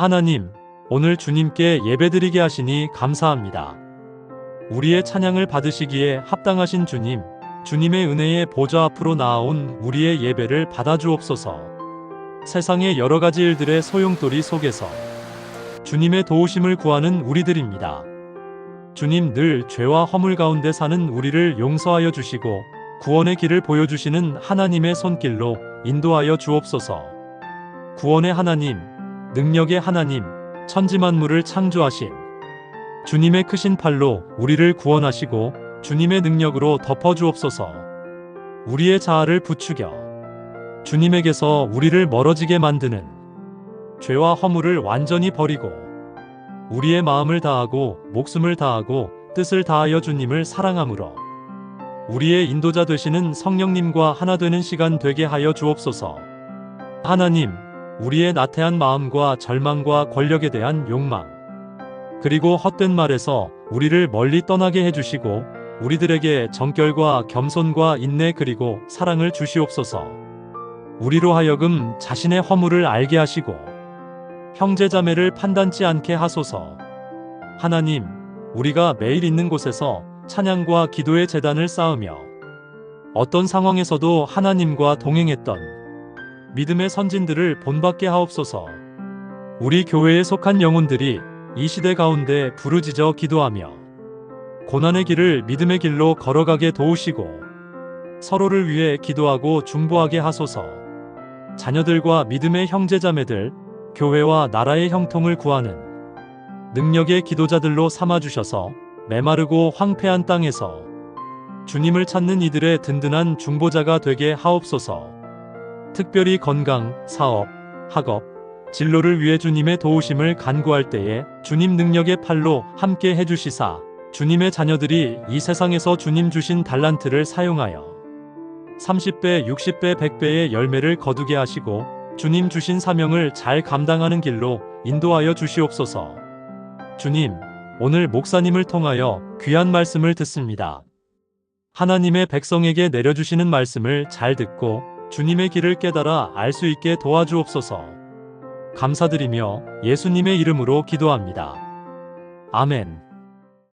하나님, 오늘 주님께 예배드리게 하시니 감사합니다. 우리의 찬양을 받으시기에 합당하신 주님, 주님의 은혜의 보좌 앞으로 나아온 우리의 예배를 받아주옵소서. 세상의 여러 가지 일들의 소용돌이 속에서 주님의 도우심을 구하는 우리들입니다. 주님 늘 죄와 허물 가운데 사는 우리를 용서하여 주시고 구원의 길을 보여주시는 하나님의 손길로 인도하여 주옵소서. 구원의 하나님, 능력의 하나님, 천지만물을 창조하신 주님의 크신 팔로 우리를 구원하시고 주님의 능력으로 덮어 주옵소서. 우리의 자아를 부추겨 주님에게서 우리를 멀어지게 만드는 죄와 허물을 완전히 버리고 우리의 마음을 다하고 목숨을 다하고 뜻을 다하여 주님을 사랑함으로 우리의 인도자 되시는 성령님과 하나 되는 시간 되게 하여 주옵소서. 하나님, 우리의 나태한 마음과 절망과 권력에 대한 욕망, 그리고 헛된 말에서 우리를 멀리 떠나게 해주시고, 우리들에게 정결과 겸손과 인내 그리고 사랑을 주시옵소서. 우리로 하여금 자신의 허물을 알게 하시고, 형제자매를 판단치 않게 하소서. 하나님, 우리가 매일 있는 곳에서 찬양과 기도의 재단을 쌓으며 어떤 상황에서도 하나님과 동행했던 믿음의 선진들을 본받게 하옵소서. 우리 교회에 속한 영혼들이 이 시대 가운데 부르짖어 기도하며 고난의 길을 믿음의 길로 걸어가게 도우시고 서로를 위해 기도하고 중보하게 하소서. 자녀들과 믿음의 형제자매들, 교회와 나라의 형통을 구하는 능력의 기도자들로 삼아주셔서 메마르고 황폐한 땅에서 주님을 찾는 이들의 든든한 중보자가 되게 하옵소서. 특별히 건강, 사업, 학업, 진로를 위해 주님의 도우심을 간구할 때에 주님 능력의 팔로 함께 해주시사 주님의 자녀들이 이 세상에서 주님 주신 달란트를 사용하여 30배, 60배, 100배의 열매를 거두게 하시고 주님 주신 사명을 잘 감당하는 길로 인도하여 주시옵소서. 주님, 오늘 목사님을 통하여 귀한 말씀을 듣습니다. 하나님의 백성에게 내려주시는 말씀을 잘 듣고 주님의 길을 깨달아 알 수 있게 도와주옵소서. 감사드리며 예수님의 이름으로 기도합니다. 아멘.